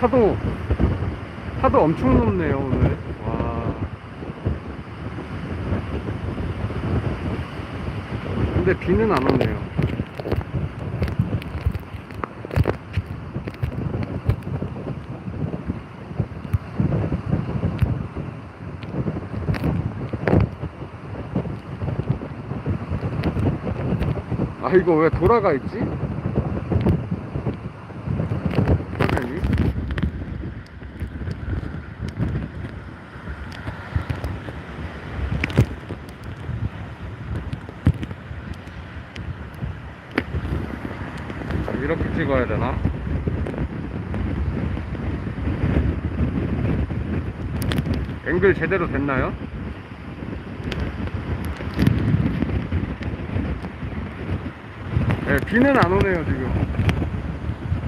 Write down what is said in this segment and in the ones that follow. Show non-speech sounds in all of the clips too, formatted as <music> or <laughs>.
파도 파도 엄청 높네요 오늘. 와. 근데 비는 안 오네요. 아 이거 왜 돌아가 있지? 화면이? 이렇게 찍어야 되나? 앵글 제대로 됐나요? 네, 비는 안 오네요 지금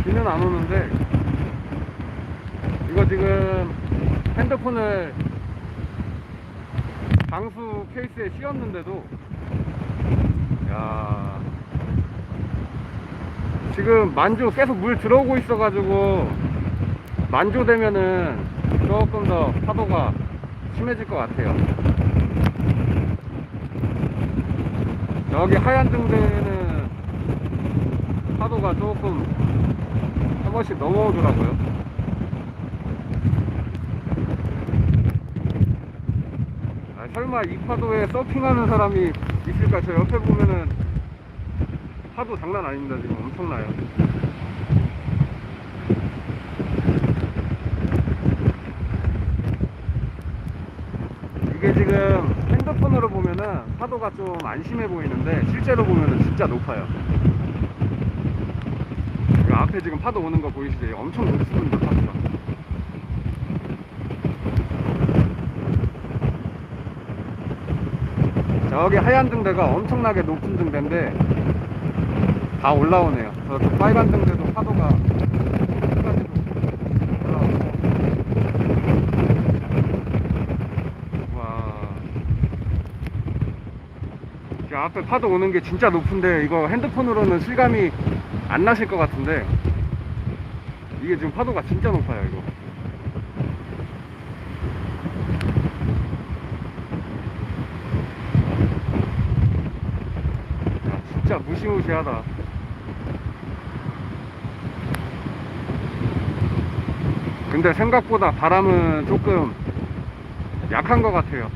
비는 안 오는데 이거 지금 핸드폰을 방수 케이스에 씌웠는데도 야 지금 만조 계속 물 들어오고 있어가지고 만조 되면은 조금 더 파도가 심해질 것 같아요 여기 하얀 등대는 파도가 조금 한 번씩 넘어오더라고요. 아, 설마 이 파도에 서핑하는 사람이 있을까? 저 옆에 보면은 파도 장난 아닙니다. 지금 엄청나요. 이게 지금 핸드폰으로 보면은 파도가 좀 안심해 보이는데 실제로 보면은 진짜 높아요. 그 앞에 지금 파도 오는 거 보이시죠? 엄청 높습니다, 파도가. 저기 하얀 등대가 엄청나게 높은 등대인데 다 올라오네요. 저쪽 빨간 등대도 파도가 끝까지도 올라오고. 와. 저 앞에 파도 오는 게 진짜 높은데 이거 핸드폰으로는 실감이 안 나실 것 같은데 이게 지금 파도가 진짜 높아요 이거. 야, 진짜 무시무시하다. 근데 생각보다 바람은 조금 약한 것 같아요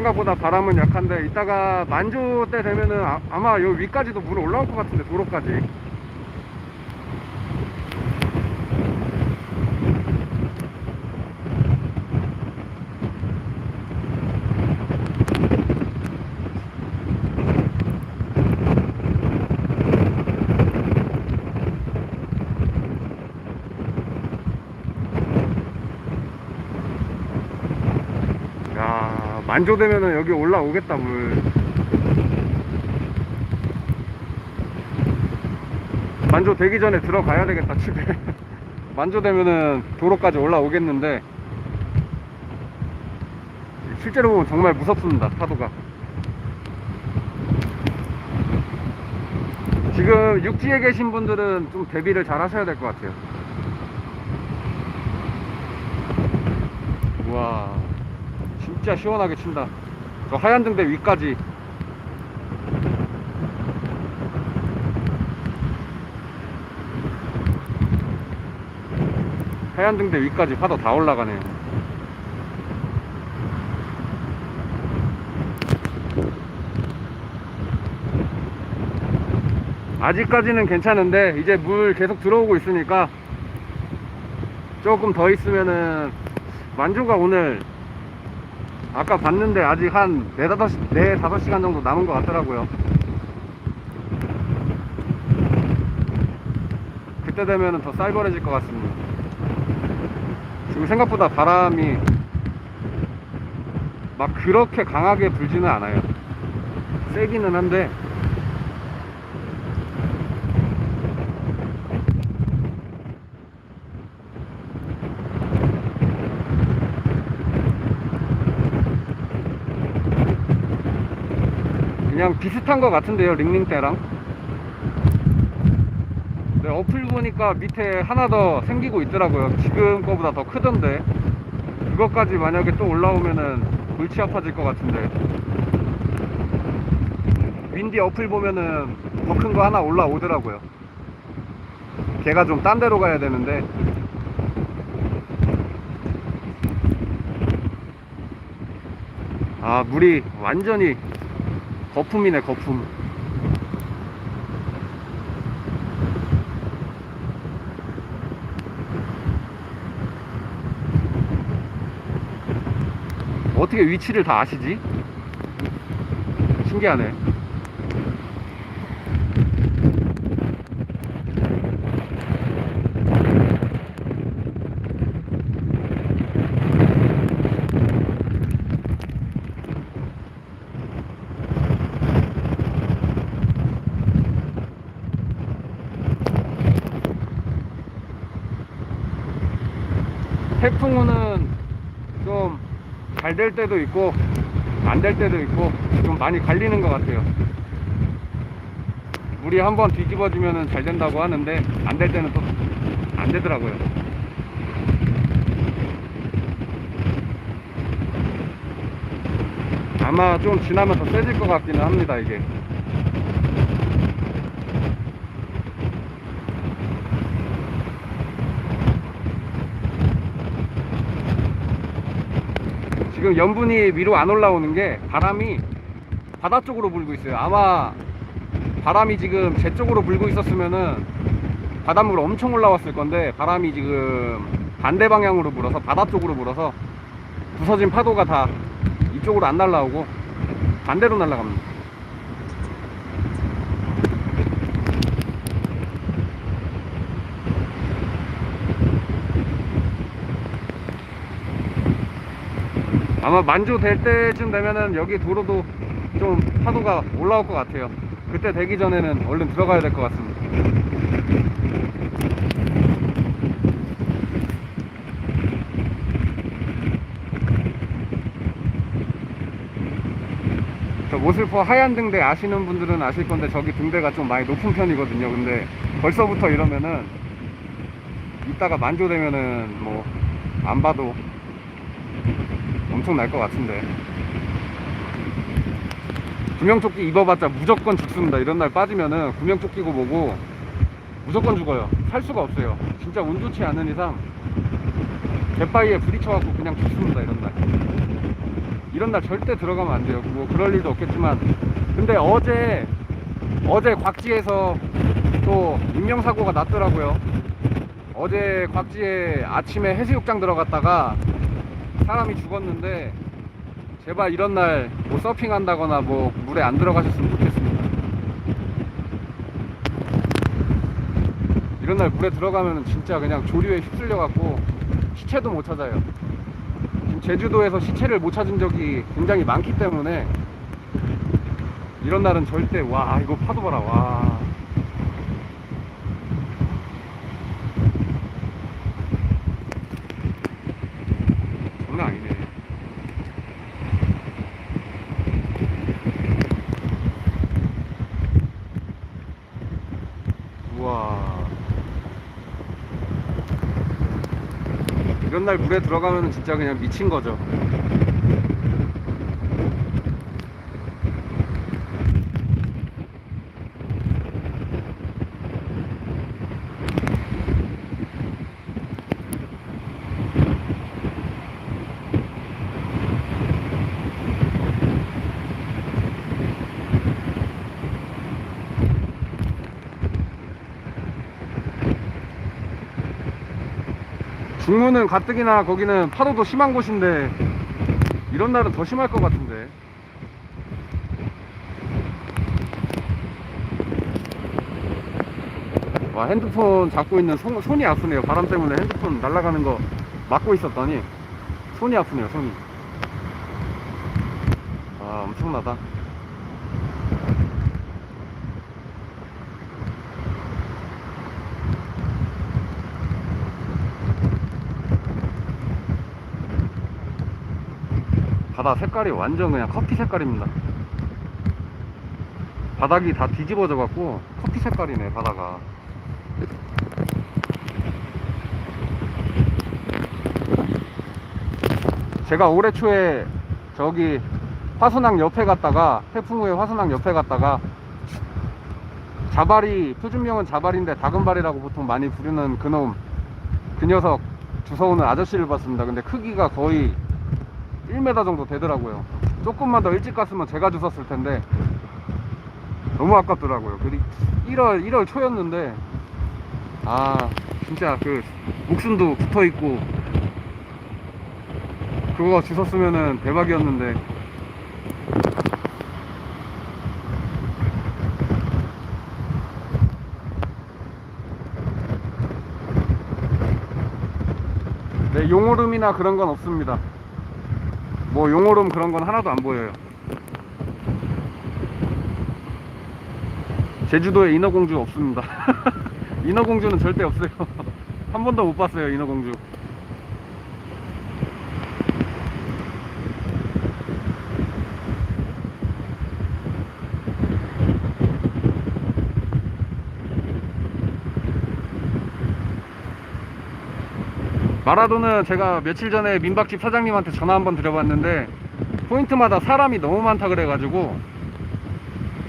생각보다 바람은 약한데 이따가 만조 때 되면은 아, 마 여기 위까지도 물 올라올 것 같은데 도로까지 야 만조 되면은 여기 올라오겠다 물. 만조 되기 전에 들어가야 되겠다 집에. <laughs> 만조 되면은 도로까지 올라오겠는데. 실제로 보면 정말 무섭습니다 파도가. 지금 육지에 계신 분들은 좀 대비를 잘 하셔야 될 것 같아요 우와 진짜 시원하게 친다. 저 하얀 등대 위까지. 하얀 등대 위까지 파도 다 올라가네요. 아직까지는 괜찮은데 이제 물 계속 들어오고 있으니까 조금 더 있으면은 만주가 오늘 아까 봤는데 아직 한 4, 5, 4, 5시간 정도 남은 것 같더라고요. 그때 되면 더 쌀벌해질 것 같습니다. 지금 생각보다 바람이 막 그렇게 강하게 불지는 않아요. 세기는 한데 그냥 비슷한 것 같은데요 링링 때랑 네, 어플 보니까 밑에 하나 더 생기고 있더라고요. 지금 거보다 더 크던데. 그것까지 만약에 또 올라오면은 골치 아파질 것 같은데. 윈디 어플 보면은 더 큰 거 하나 올라오더라고요. 걔가 좀 딴 데로 가야 되는데. 아, 물이 완전히 거품이네, 거품. 어떻게 위치를 다 아시지? 신기하네. 태풍우는 좀 잘 될 때도 있고 안 될 때도 있고 좀 많이 갈리는 것 같아요. 물이 한번 뒤집어지면 잘 된다고 하는데 안 될 때는 또 안 되더라고요. 아마 좀 지나면 더 세질 것 같기는 합니다 이게. 지금 염분이 위로 안 올라오는 게 바람이 바다 쪽으로 불고 있어요. 아마 바람이 지금 제 쪽으로 불고 있었으면은 바닷물 엄청 올라왔을 건데 바람이 지금 반대 방향으로 불어서 바다 쪽으로 불어서 부서진 파도가 다 이쪽으로 안 날라오고 반대로 날아갑니다. 아마 만조 될 때쯤 되면은 여기 도로도 좀 파도가 올라올 것 같아요. 그때 되기 전에는 얼른 들어가야 될 것 같습니다. 저 모슬포 하얀 등대 아시는 분들은 아실 건데 저기 등대가 좀 많이 높은 편이거든요. 근데 벌써부터 이러면은 이따가 만조되면은 뭐 안 봐도 엄청 날 것 같은데. 구명조끼 입어봤자 무조건 죽습니다. 이런 날 빠지면은 구명조끼고 뭐고 무조건 죽어요. 살 수가 없어요. 진짜 운 좋지 않은 이상 갯바위에 부딪혀갖고 그냥 죽습니다 이런 날. 이런 날 절대 들어가면 안 돼요. 뭐 그럴 일도 없겠지만. 근데 어제 어제 곽지에서 또 인명사고가 났더라고요. 어제 곽지에 아침에 해수욕장 들어갔다가 사람이 죽었는데 제발 이런 날 뭐 서핑한다거나 뭐 물에 안 들어가셨으면 좋겠습니다. 이런 날 물에 들어가면 진짜 그냥 조류에 휩쓸려 갖고 시체도 못 찾아요. 지금 제주도에서 시체를 못 찾은 적이 굉장히 많기 때문에 이런 날은 절대 와 이거 파도 봐라 와. 장난 아니네. 우와. 이런 날 물에 들어가면 진짜 그냥 미친 거죠. 중문은 가뜩이나 거기는 파도도 심한 곳인데 이런 날은 더 심할 것 같은데. 와 핸드폰 잡고 있는 손, 손이 아프네요. 바람 때문에 핸드폰 날아가는 거 막고 있었더니 손이 아프네요 손이. 와 엄청나다 바다 색깔이 완전 그냥 커피 색깔입니다. 바닥이 다 뒤집어져 갖고 커피 색깔이네 바다가. 제가 올해 초에 저기 화순항 옆에 갔다가 태풍 후에 화순항 옆에 갔다가 자발이 표준명은 자발인데 다금발이라고 보통 많이 부르는 그놈 그 녀석 주워오는 아저씨를 봤습니다. 근데 크기가 거의 1m 정도 되더라고요. 조금만 더 일찍 갔으면 제가 주웠을 텐데 너무 아깝더라고요. 그 1월 1월 초였는데 아 진짜 그 목숨도 붙어 있고 그거 주웠으면은 대박이었는데 네 용오름이나 그런 건 없습니다 뭐 용오름 그런 건 하나도 안 보여요. 제주도에 인어공주 없습니다. <laughs> 인어공주는 절대 없어요. <laughs> 한 번도 못 봤어요 인어공주 마라도는 제가 며칠 전에 민박집 사장님한테 전화 한번 드려봤는데 포인트마다 사람이 너무 많다 그래가지고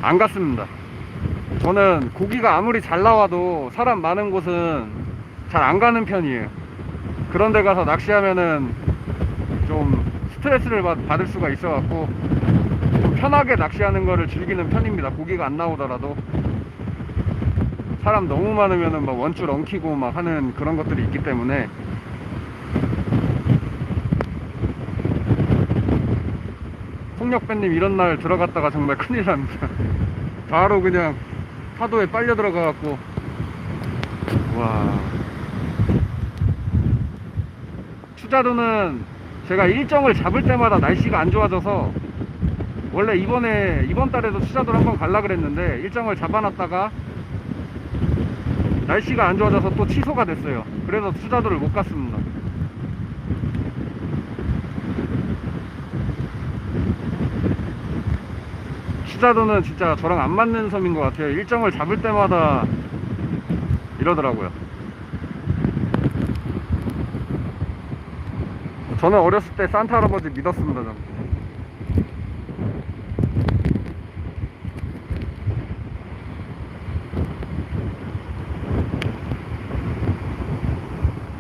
안 갔습니다. 저는 고기가 아무리 잘 나와도 사람 많은 곳은 잘 안 가는 편이에요. 그런 데 가서 낚시하면은 좀 스트레스를 받, 받을 수가 있어갖고 좀 편하게 낚시하는 거를 즐기는 편입니다. 고기가 안 나오더라도 사람 너무 많으면은 막 원줄 엉키고 막 하는 그런 것들이 있기 때문에 폭력배님 이런 날 들어갔다가 정말 큰일 납니다. 바로 그냥 파도에 빨려 들어가 갖고 와 추자도는 제가 일정을 잡을 때마다 날씨가 안 좋아져서 원래 이번에 이번 달에도 추자도를 한번 갈라 그랬는데 일정을 잡아놨다가 날씨가 안 좋아져서 또 취소가 됐어요. 그래서 추자도를 못 갔습니다. 추자도는 진짜 저랑 안 맞는 섬인 것 같아요. 일정을 잡을 때마다 이러더라고요. 저는 어렸을 때 산타 할아버지 믿었습니다. 전.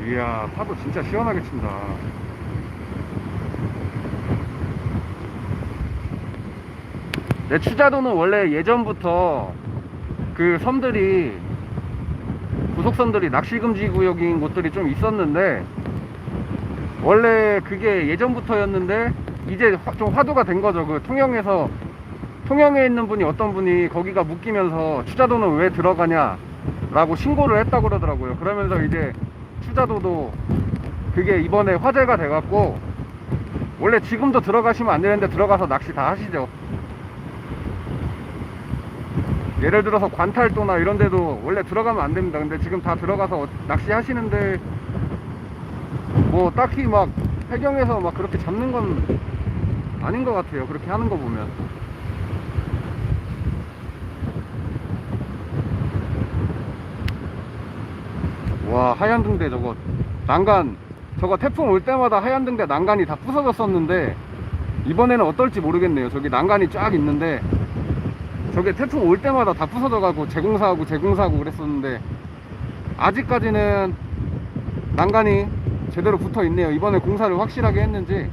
이야, 파도 진짜 시원하게 친다. 내 추자도는 원래 예전부터 그 섬들이 부속섬들이 낚시금지 구역인 곳들이 좀 있었는데 원래 그게 예전부터였는데 이제 화- 좀 화두가 된 거죠. 그 통영에서 통영에 있는 분이 어떤 분이 거기가 묶이면서 추자도는 왜 들어가냐 라고 신고를 했다고 그러더라고요. 그러면서 이제 추자도도 그게 이번에 화제가 돼 갖고 원래 지금도 들어가시면 안 되는데 들어가서 낚시 다 하시죠. 예를 들어서 관탈도나 이런 데도 원래 들어가면 안 됩니다. 근데 지금 다 들어가서 어- 낚시 하시는데 뭐 딱히 막 해경에서 막 그렇게 잡는 건 아닌 것 같아요. 그렇게 하는 거 보면. 와, 하얀 등대 저거 난간 저거 태풍 올 때마다 하얀 등대 난간이 다 부서졌었는데 이번에는 어떨지 모르겠네요. 저기 난간이 쫙 있는데 저게 태풍 올 때마다 다 부서져가고 재공사하고 재공사하고 그랬었는데 아직까지는 난간이 제대로 붙어 있네요. 이번에 공사를 확실하게 했는지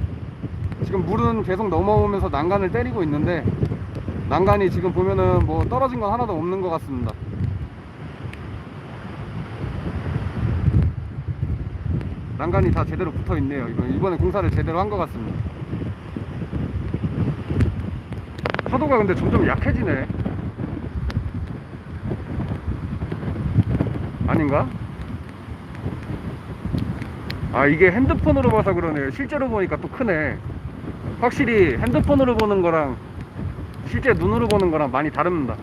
지금 물은 계속 넘어오면서 난간을 때리고 있는데 난간이 지금 보면은 뭐 떨어진 건 하나도 없는 것 같습니다. 난간이 다 제대로 붙어 있네요. 이번- 이번에 공사를 제대로 한 것 같습니다. 파도가 근데 점점 약해지네. 아닌가? 아 이게 핸드폰으로 봐서 그러네요. 실제로 보니까 또 크네. 확실히 핸드폰으로 보는 거랑 실제 눈으로 보는 거랑 많이 다릅니다.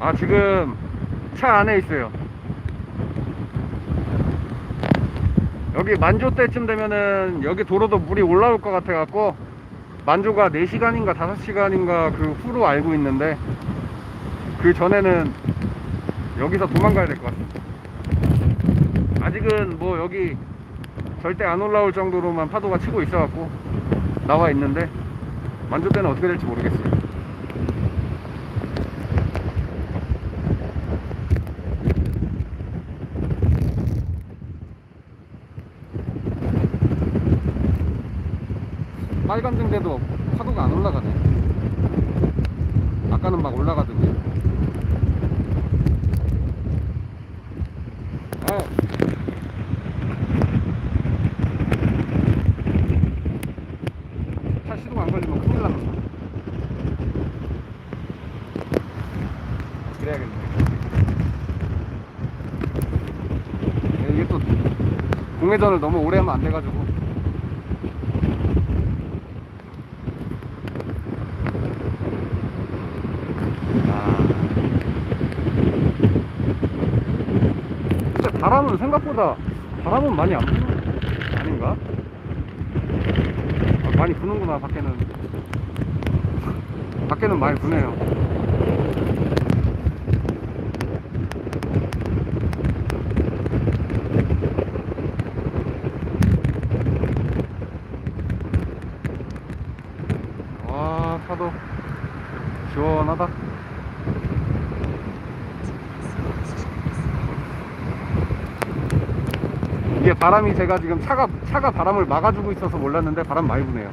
아 지금 차 안에 있어요. 여기 만조 때쯤 되면은 여기 도로도 물이 올라올 것 같아 갖고 만조가 4시간인가 5시간인가 그 후로 알고 있는데 그 전에는 여기서 도망가야 될 것 같습니다. 아직은 뭐 여기 절대 안 올라올 정도로만 파도가 치고 있어 갖고 나와 있는데 만조 때는 어떻게 될지 모르겠어요. 빨간 등대도 파도가 안 올라가네. 아까는 막 올라가던데. 아. 차 시동 안 걸리면 큰일 납니다. 그래야겠네. 네, 이게 또 공회전을 너무 오래 하면 안 돼가지고. 아. 근데 바람은 생각보다 바람은 많이 안 부는 거 아닌가? 아, 많이 부는구나 밖에는 밖에는 많이 부네요 와 파도 시원하다 이게 바람이 제가 지금 차가 차가 바람을 막아주고 있어서 몰랐는데 바람 많이 부네요.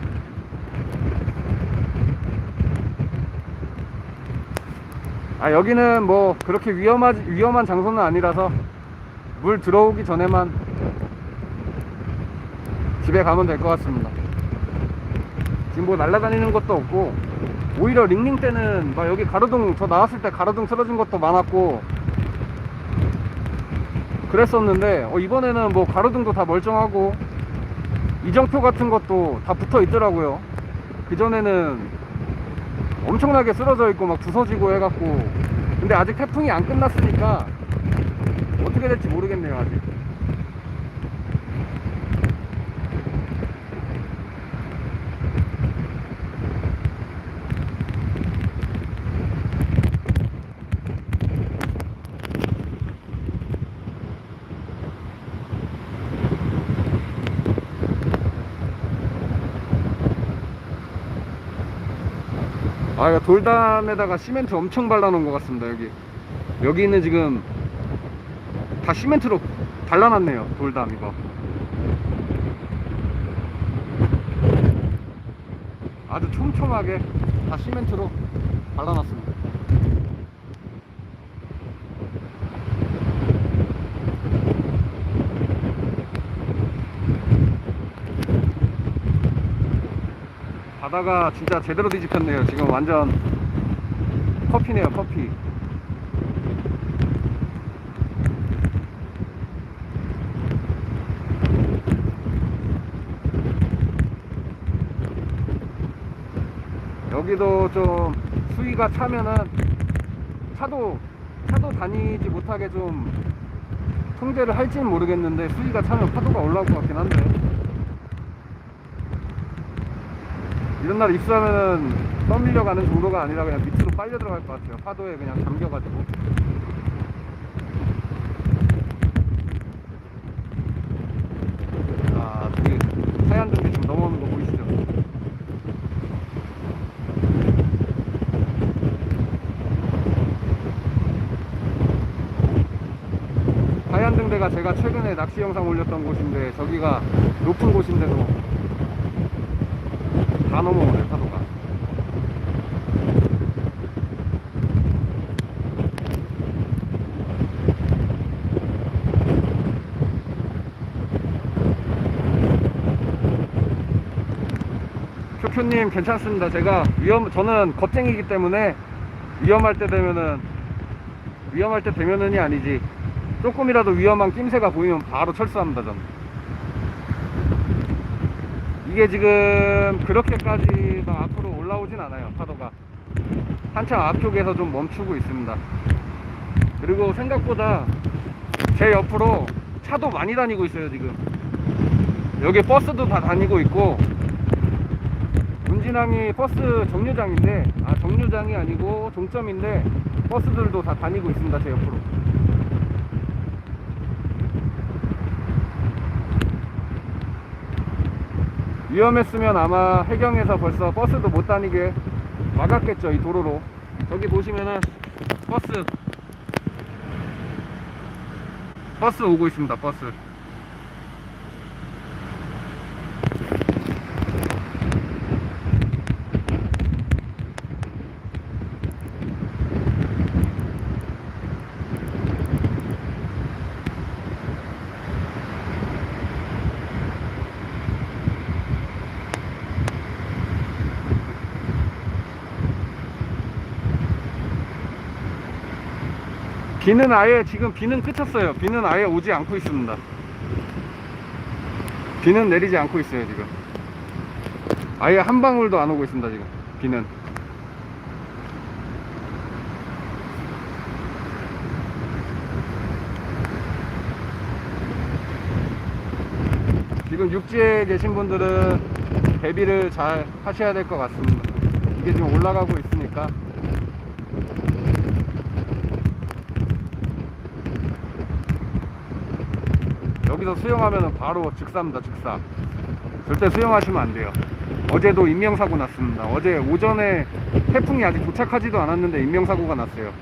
아 여기는 뭐 그렇게 위험하 위험한 장소는 아니라서 물 들어오기 전에만 집에 가면 될 것 같습니다. 지금 뭐 날아다니는 것도 없고 오히려 링링 때는 막 여기 가로등 저 나왔을 때 가로등 쓰러진 것도 많았고 그랬었는데 어, 이번에는 뭐 가로등도 다 멀쩡하고 이정표 같은 것도 다 붙어 있더라고요. 그 전에는 엄청나게 쓰러져 있고 막 부서지고 해갖고 근데 아직 태풍이 안 끝났으니까 어떻게 될지 모르겠네요 아직. 아, 이거 돌담에다가 시멘트 엄청 발라놓은 것 같습니다, 여기. 여기는 지금 다 시멘트로 발라놨네요, 돌담 이거. 아주 촘촘하게 다 시멘트로 발라놨습니다. 바다가 진짜 제대로 뒤집혔네요. 지금 완전 커피네요, 커피. 여기도 좀 수위가 차면은 차도 차도 다니지 못하게 좀 통제를 할지는 모르겠는데 수위가 차면 파도가 올라올 것 같긴 한데 이런 날 입수하면은 떠밀려 가는 정도가 아니라 그냥 밑으로 빨려 들어갈 것 같아요. 파도에 그냥 잠겨가지고. 아, 저기 하얀 등이 지금 넘어오는 거 보이시죠? 하얀 등대가 제가 최근에 낚시 영상 올렸던 곳인데 저기가 높은 곳인데도 다 넘어오네 파도가. 큐큐님 괜찮습니다. 제가 위험 저는 겁쟁이기 때문에 위험할 때 되면은 위험할 때 되면은이 아니지. 조금이라도 위험한 낌새가 보이면 바로 철수합니다 저는 이게 지금 그렇게까지 막 앞으로 올라오진 않아요 파도가. 한참 앞쪽에서 좀 멈추고 있습니다. 그리고 생각보다 제 옆으로 차도 많이 다니고 있어요 지금. 여기 버스도 다 다니고 있고 운진항이 버스 정류장인데 아 정류장이 아니고 종점인데 버스들도 다 다니고 있습니다 제 옆으로 위험했으면 아마 해경에서 벌써 버스도 못 다니게 막았겠죠 이 도로로. 저기 보시면은 버스. 버스 오고 있습니다 버스 비는 아예 지금 비는 그쳤어요. 비는 아예 오지 않고 있습니다. 비는 내리지 않고 있어요 지금. 아예 한 방울도 안 오고 있습니다 지금. 비는. 지금 육지에 계신 분들은 대비를 잘 하셔야 될 것 같습니다. 이게 지금 올라가고 있으니까. 여기서 수영하면 바로 즉사입니다 즉사 절대 수영하시면 안 돼요. 어제도 인명사고 났습니다. 어제 오전에 태풍이 아직 도착하지도 않았는데 인명사고가 났어요.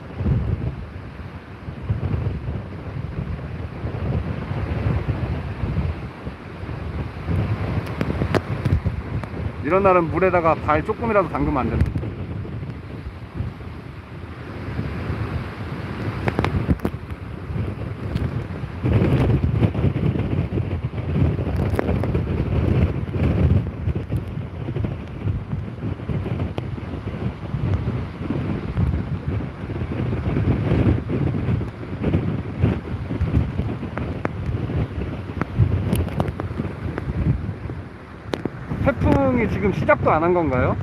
이런 날은 물에다가 발 조금이라도 담그면 안 됩니다 태풍이 지금 시작도 안 한 건가요?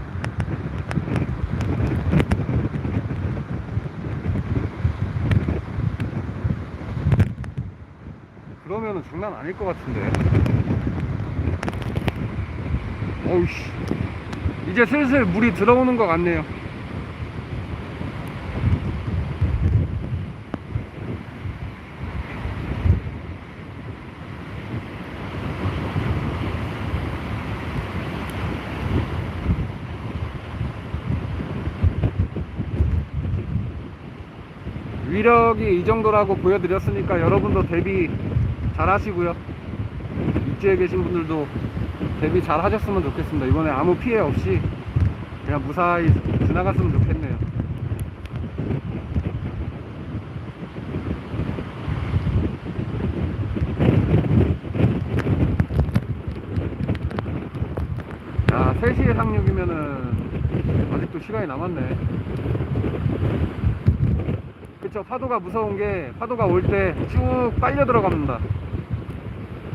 그러면은 장난 아닐 것 같은데. 어우씨. 이제 슬슬 물이 들어오는 것 같네요. 위력이 이 정도라고 보여드렸으니까 여러분도 대비 잘 하시고요. 육지에 계신 분들도 대비 잘 하셨으면 좋겠습니다. 이번에 아무 피해 없이 그냥 무사히 지나갔으면 좋겠네요. 야, 3시에 상륙이면은 아직도 시간이 남았네. 그쵸 파도가 무서운 게 파도가 올 때 쭉 빨려 들어갑니다.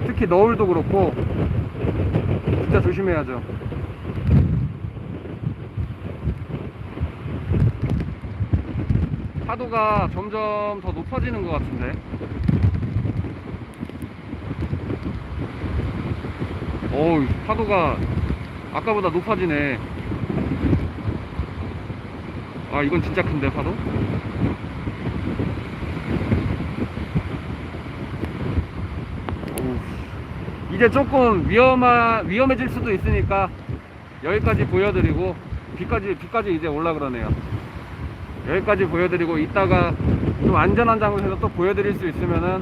특히 너울도 그렇고 진짜 조심해야죠. 파도가 점점 더 높아지는 것 같은데. 어우 파도가 아까보다 높아지네. 아 이건 진짜 큰데 파도 어우, 이제 조금 위험하, 위험해질 수도 있으니까 여기까지 보여드리고 비까지 비까지 이제 올라 그러네요. 여기까지 보여드리고 이따가 좀 안전한 장소에서 또 보여드릴 수 있으면은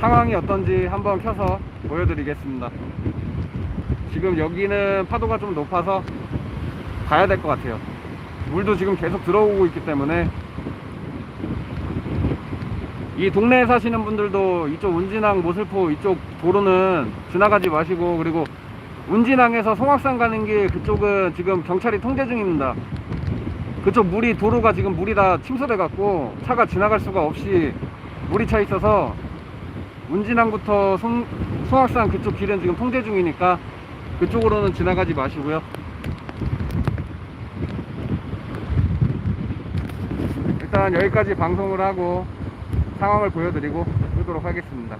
상황이 어떤지 한번 켜서 보여드리겠습니다. 지금 여기는 파도가 좀 높아서 가야 될 것 같아요. 물도 지금 계속 들어오고 있기 때문에 이 동네에 사시는 분들도 이쪽 운진항 모슬포 이쪽 도로는 지나가지 마시고 그리고 운진항에서 송악산 가는 길 그쪽은 지금 경찰이 통제 중입니다. 그쪽 물이 도로가 지금 물이 다 침수돼 갖고 차가 지나갈 수가 없이 물이 차 있어서 운진항부터 송, 송악산 그쪽 길은 지금 통제 중이니까 그쪽으로는 지나가지 마시고요. 일단 여기까지 방송을 하고 상황을 보여드리고 끄도록 하겠습니다.